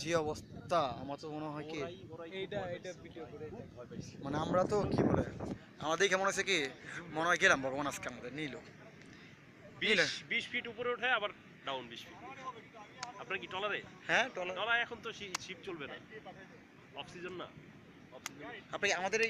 যে অবস্থা আমার তো মনে হয় কি মানে আমরা তো কি বলে আমাদের কেমন হয়েছে কি মনে হয় গেলাম ভগবান আজকে আমাদের নিল। বিশ বিশ ফিট উপরে ওঠে আবার ডাউন বিশ ফিট আপনার কি টলারে? হ্যাঁ টলার টলা এখন তো শিপ চলবে না। অফ সিজন না। আপনি আমাদের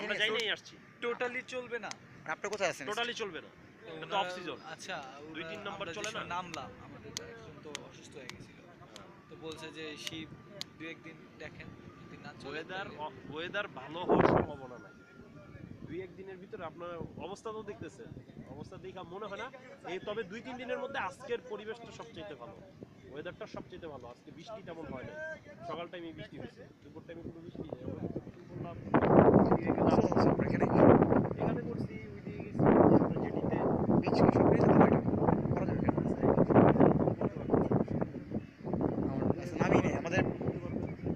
আমরা যাই নাই আসছি। টোটালি চলবে না। আপনি কোথায় আছেন? টোটালি চলবে না। এটা তো অফ সিজন আচ্ছা দুই তিন নম্বর আমরা চলে না? নামলাম আমাদের তো একজন তো অসুস্থ হয়ে গেছিল তো বলছে যে শীত দু একদিন দেখেন যদি না ওয়েদার ওয়েদার ভালো হওয়ার সম্ভাবনা নাই। দুই একদিনের ভিতরে আপনার অবস্থা তো দেখতেছেন অবস্থা দেখা মনে হয় না। এই তবে দুই তিন দিনের মধ্যে আজকের পরিবেশটা সবচেয়ে ভালো। ওয়েদারটা সবচেয়ে ভালো। আজকে বৃষ্টি তেমন হয় না সকাল টাইমে বৃষ্টি হয়েছে দুপুর টাইমে কোনো বৃষ্টি নেই আমরা কিছু করলাম এদিকে ভালো গেলাম। আছে আমরা এখানে এখানে করছি ওইদিকে গেছি আমরা জেটিতে বিচ সব পেয়ে যেতে পারি করা যাবে কেন? আমার- আচ্ছা, নামই নেই আমাদের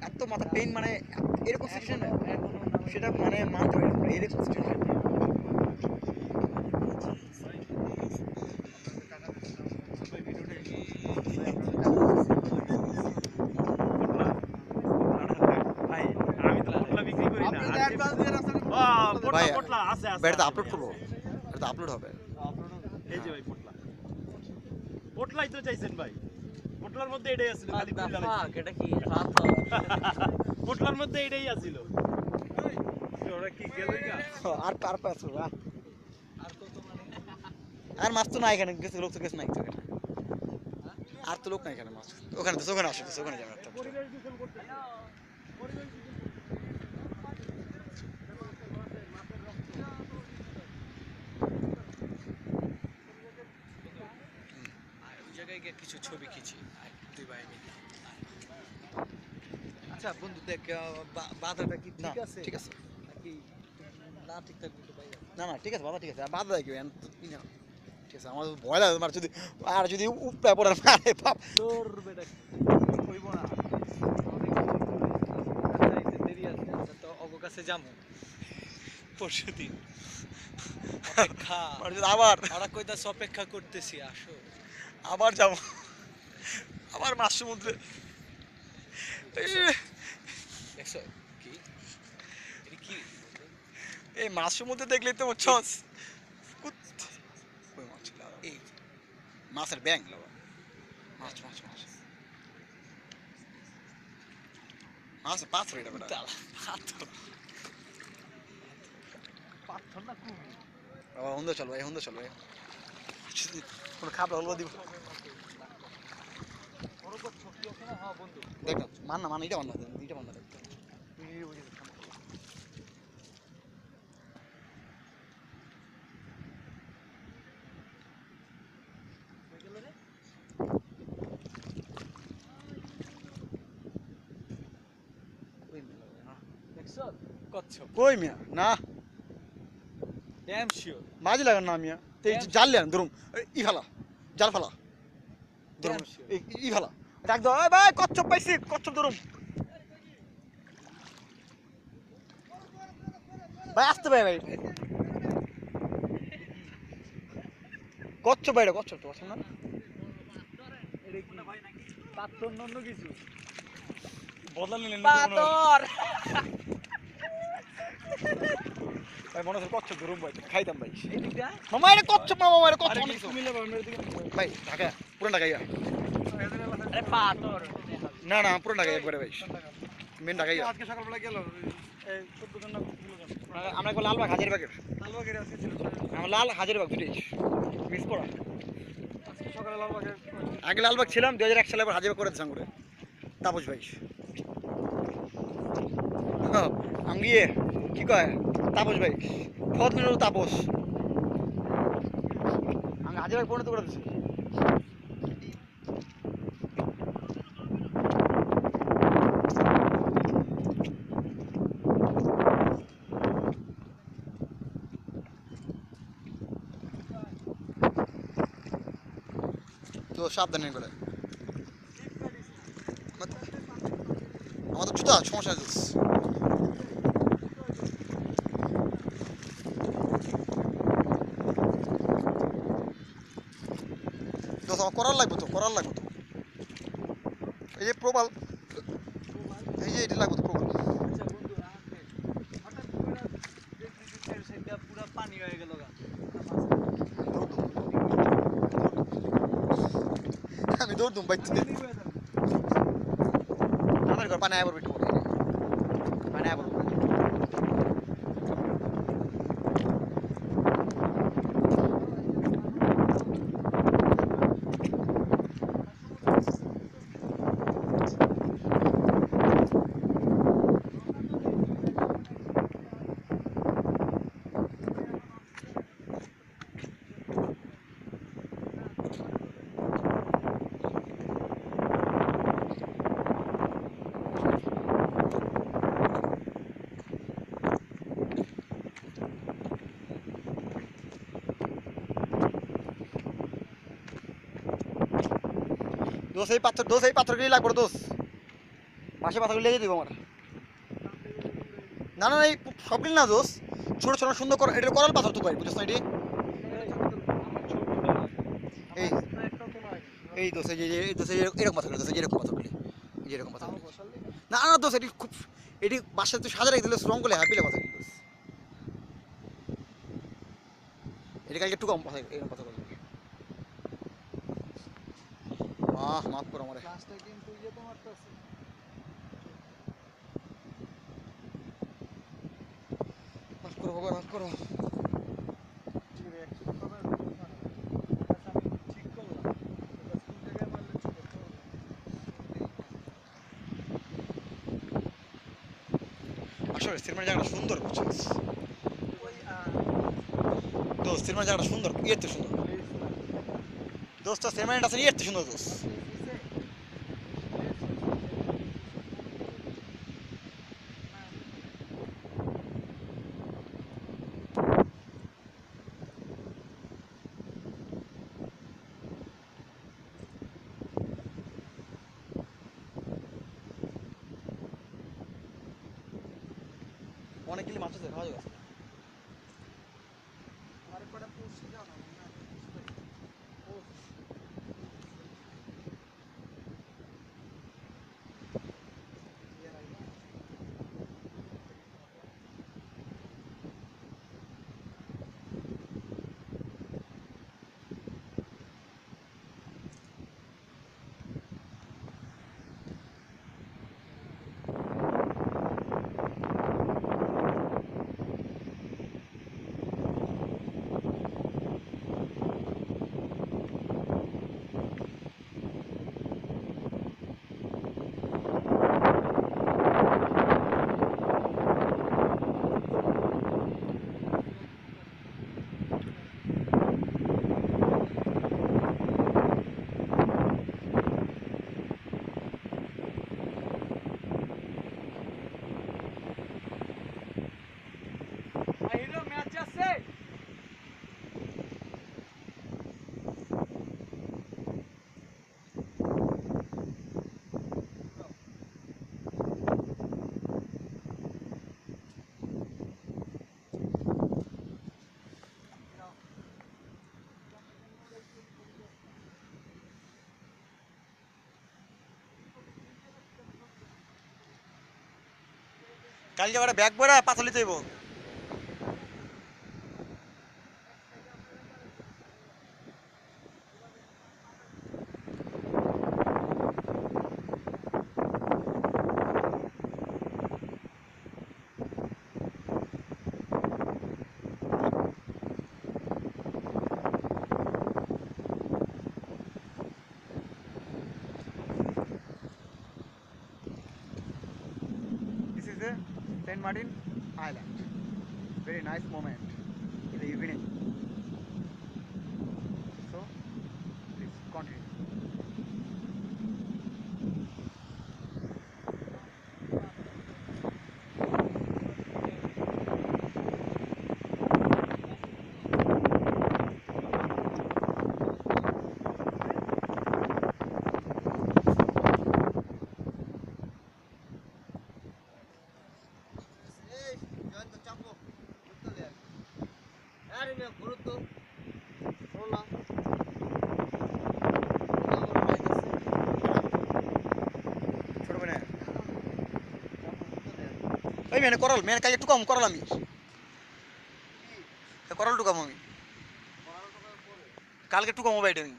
এত মাথা পেইন মানে এরকম সিচুয়েশন সেটা মানে মানতে পারি না আমরা এরকম সিচুয়েশন ভাই আপলোড ভাই, করব। এটা আপলোড হবে। এই যে ভাই পোটলা। পোটলাই তো চাইছেন ভাই। পোটলার মধ্যে এটাই আছিল খালি fuck? এটা কি হাত হাত। মধ্যে এটাই আছিল। ওরা কি গেলই না আর কার পাস আর মানে মাছ তো নাই এখানে গেছে লোক তো কিছু নাই তো আর তো লোক নাই এখানে মাছ। ওখানে তো ওখানে আসে ওখানে যাবে জায়গায় গিয়ে কিছু ছবি খিচি আয়, দুই ভাই মিলে আচ্ছা বন্ধু দেখ বা- বাধাটা কি ঠিক আছে? ঠিক আছে। না ঠিক থাকবে তো ভাই না না ঠিক আছে বাবা ঠিক আছে। দেয় কেউ ঠিক আছে আমার ভয় লাগে আমার যদি আর যদি উপরে পড়ে মারে বাপ। তোর বেটা হইব না। দেরি আছে তো অগ কাছে যাব পরশু দিন অপেক্ষা। আর যদি আবার আমরা কইতাছে অপেক্ষা করতেছি আসো। আবার যাব। আবার মাছ সমুদ্রে এই মাছ সমুদ্রে দেখলেই তো কুত। কই মাছ? এই মাছের ব্যাং মাছ মাছ মাছ। মাছ পাথর এটা বেটা পাথর। পাথর না কুমির? বাবা হুন্দ চল ভাই হুন্দ চল ভাই কোনো খাবার হলবা দিব বড় বড় শক্তি আছে না হ্যাঁ বন্ধু দেখ না মান না মান এটা মান না দুইটা মান না কই মিয়া? না। ড্যাম শিওর মাঝি লাগান না মিয়া। জাল লেন এই, ই ফালা জাল ফালা. এই- ই ফালা। ডাক দাও। ভাই কচ্ছপ পাইছি কচ্ছপ ধরুম ভাই আসতে ভাই ভাই। কচ্ছপ এটা কচ্ছপ তো আছে না? ভাই মনে হচ্ছে কচ্ছপ ধরুম ভাই খাইতাম ভাই। মামা এটা কচ্ছপ মামা এটা কচ্ছপ ভাই ঢাকা পুরো ঢাকা আরে পাথর। না না পুরো ঢাকা একবারে ভাই মেন ঢাকা ইয়া আজকে সকালবেলা গেল আমরা একবার লালবাগ হাজারিবাগের লালবাগের আজকে ছিল। আমার লাল হাজারিবাগ দুটোই মিস করা। আজকে সকালে লালবাগের আগে লালবাগ ছিলাম দু হাজার এক সালে আবার হাজারিবাগ করে দিচ্ছিলাম করে তাপস ভাই। হ্যাঁ, আমি গিয়ে কি কয়? তাপস ভাই। ফত তাপস। আমি হাজারিবাগ পরিণত করে দিচ্ছি সাবধানে করে। আমাদের জুতা, সমস্যা তোমার করার লাগবে তো, করার লাগবে তো। এই যে প্রবাল, এই যে এটা লাগবে তো প্রবল। আচ্ছা পুরো পানি হয়ে গেল গা আমি দৌড় দুম বাইতে আমার ঘর পানি আয় পড়বে একটু পরে পানি আয় পড়বে দোষ এই পাথর, দোষ এই পাথরগুলি লাগবে দোষ। পাশে পাথরগুলি লেগে দিব আমার। না না এই সবগুলি না দোষ। ছোট ছোট, সুন্দর কর এটা করাল পাথর তো কয় বুঝছ না এটি? এই এই দোষ, এই যে, এই- দোষ এরকম পাথরগুলি, দোষ, এই এরকম পাথরগুলি এরকম পাথরগুলি। না না, দোষ, এটি খুব এটি বাসায় তুই সাজা রেখে দিলে রং করলে হ্যাপিলে পাথর দোষ। এটা কালকে একটু কম পাথর এরকম পাথর করবে মাফ করো আমারে। ক্লাসটা কিন্তু ইয়ে তো মারতেছে। মাফ করো ভগবান মাফ করো। আসলে সিনেমার জায়গাটা সুন্দর বুঝছিস তো সিনেমার জায়গাটা সুন্দর সুন্দর। দোস্ত সিনেমাটা আছে সুন্দর দোস্ত। কালকে আবার ব্যাগ বইরা পাথর লিতে Martin Island. Very nice moment জানি গুরুত্ব শোনা ওই মেনে করল মেন কাজ একটু কম করল আমি। করল টুকাম আমি। কালকে টুকামো বাইটে আমি।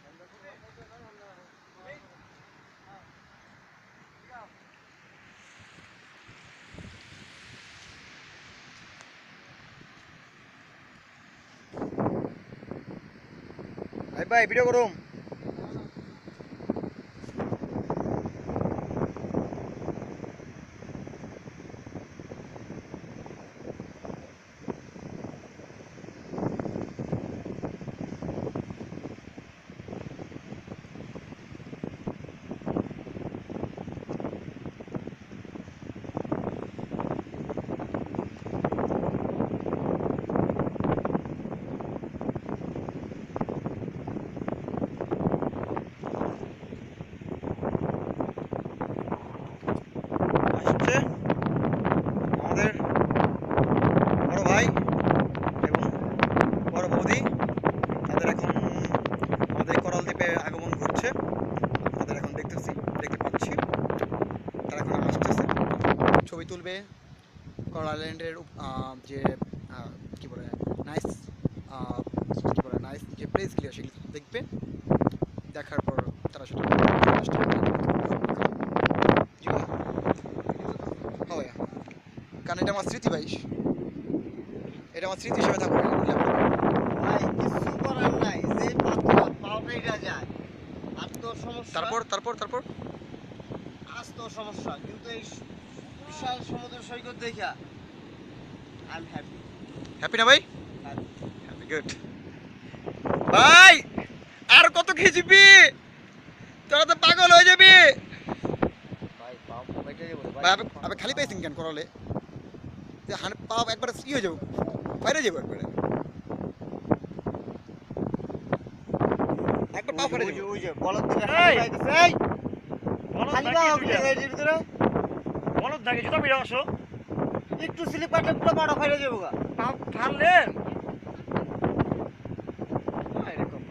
ভাই ভাই ভিডিও করুম আসছে আমাদের বড় ভাই এবং বড় বৌদি তাদের এখন আমাদের করাল দ্বীপে আগমন ঘটছে তাদের এখন দেখতেছি দেখতে পাচ্ছি তারা এখন আসতেছে ছবি তুলবে করাল আইল্যান্ডের উপ- আহ, যে আহ, কি বলে নাইস কি বলে যে প্লেসগুলো সেগুলো দেখবে দেখার পর তারা সেটা কারণ এটা আমার স্মৃতি ভাই। এটা আমার স্মৃতি হিসেবে থাকবে। তারপর তারপর তারপর? আজ তোর সমস্যা কিন্তু এই বিশাল সমুদ্র সৈকত দেখা আই এম হ্যাপি হ্যাপি না ভাই? হ্যাপি গুড ভাই আর কত খেয়েছিবি তোরা তো পাগল হয়ে যাবি। ভাই পাও বাইটা যাব ভাই আমি খালি পাইছি কেন করালে? যে হান পাও একবার ই হয়ে যাব। বাইরে যাব একবারে। একবার পাও যে যাব। ওই যে বলদ দিকে এই! হাঁটি পাইতেছে এই। খালি পা এই ভিতরে। বলদ থাকে জুতা বিড়া আসো। একটু স্লিপ কাটলে পুরো পাটা ফাইরে যাব গা। ঠানলে এরকম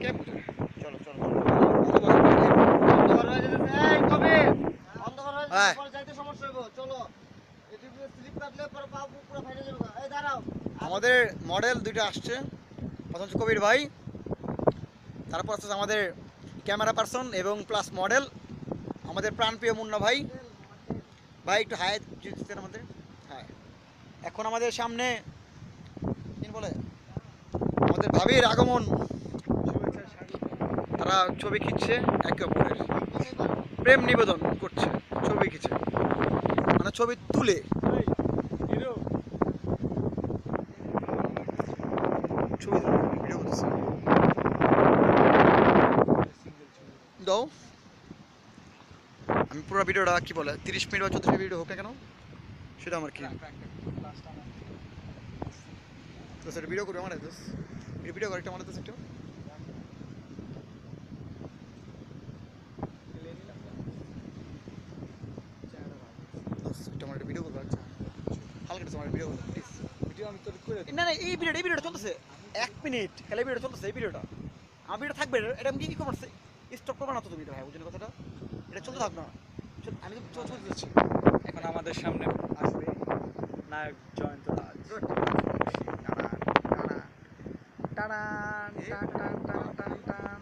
কে বুঝে চলো চলো অন্ধকার হয়ে যেতেছে এই কবে অন্ধকার হয়ে যাইতে সমস্যা চলো। এটি স্লিপ কাটলে পরে পা পুরো ফাইরে যাব এই দাঁড়াও। আমাদের মডেল দুইটা আসছে। প্রথম হচ্ছে কবির ভাই তারপর হচ্ছে আমাদের ক্যামেরা পার্সন এবং প্লাস মডেল আমাদের প্রাণপ্রিয় মুন্না ভাই। ভাই একটু হাই দিচ্ছেন আমাদের। হ্যাঁ। এখন আমাদের সামনে কি বলে? আমাদের ভাবির আগমন। তারা ছবি খিচ্ছে একে অপরের। প্রেম নিবেদন করছে, ছবি খিচ্ছে মানে ছবি তুলে। ছবি দাও। আমি পুরো ভিডিওটা কি বলে, তিরিশ মিনিট বা চল্লিশ মিনিট ভিডিও হোক কেন, সেটা আমার কি? তো সেটা ভিডিও করবে আমার ভিডিও করে একটা আমার দোষ একটু দোষ, একটু আমার একটা ভিডিও করবে আচ্ছা হালকা একটু আমার ভিডিও করবে প্লিজ ভিডিও আমি তোর করে না না এই ভিডিওটা এই ভিডিওটা চলতেছে। এক মিনিট খেলে ভিডিও চলতেছে এই ভিডিওটা আমার ভিডিও থাকবে এটা আমি কি করছে স্টপ করবে না তো তুমি ভাই বুঝলেন কথাটা? এটা চলতে থাকবে না। আমি তো চল চলতে যাচ্ছি। এখন আমাদের সামনে আসবে নায়ক জয়ন্ত রাজ। টান, টান, টান, টান, টান,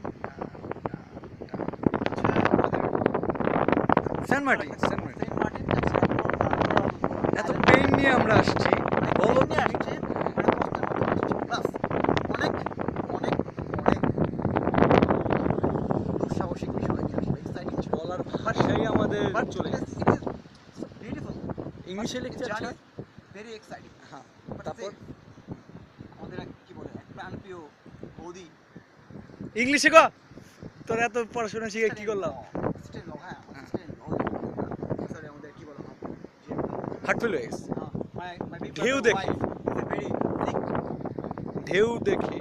সেন্ট মার্টিন সেন্ট মার্টিন। এত পেন নিয়ে আমরা আসছি। বলো নিয়ে আসছে প্লাস অনেক অনেক অনেক দুঃসাহসিক বিষয় নিয়ে আসবে এক্সাইটিং বলার ভাষাই আমাদের বাট চলে চলে গেছে বিউটিফুল ইংলিশে লিখতে আছে ভেরি এক্সাইটিং হ্যাঁ তারপর? আমাদের এক কি বলে এক প্রাণপ্রিয় বৌদি। ইংলিশে কো? তোর এত পড়াশোনা শিখে কি করলাম? সিস্টার লো হ্যাঁ হ্যাঁ। সিস্টার লো আমাদের কি বলে যে হার্টফুল হয়ে গেছে। মাই মাই ঢেউ দেখে। ভেরি ঢেউ দেখে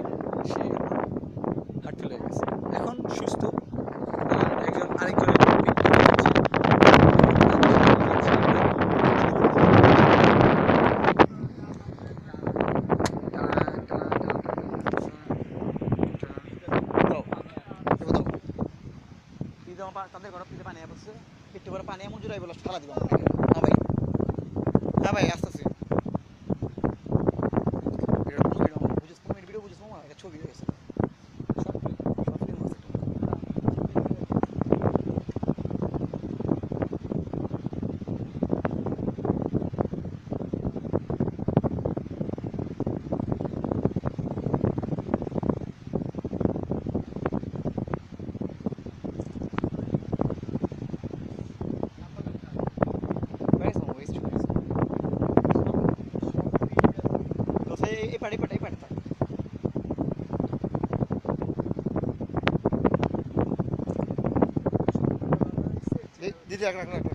সে হার্টফুল হয়ে গেছে। এখন সুস্থ আর একজন আরেকজনের picnic করছে। দাও। তাদের ঘরে পিঠে পানি বসছে একটু পরে পানি এমন জোড়াই বলো ফালা দিব হ্যাঁ ভাই হ্যাঁ ভাই আস্তে আস্তে এই- এই পাড়ে এই পাড়ে এই পাড়ে থাক। দি- দিদি এক রাখ।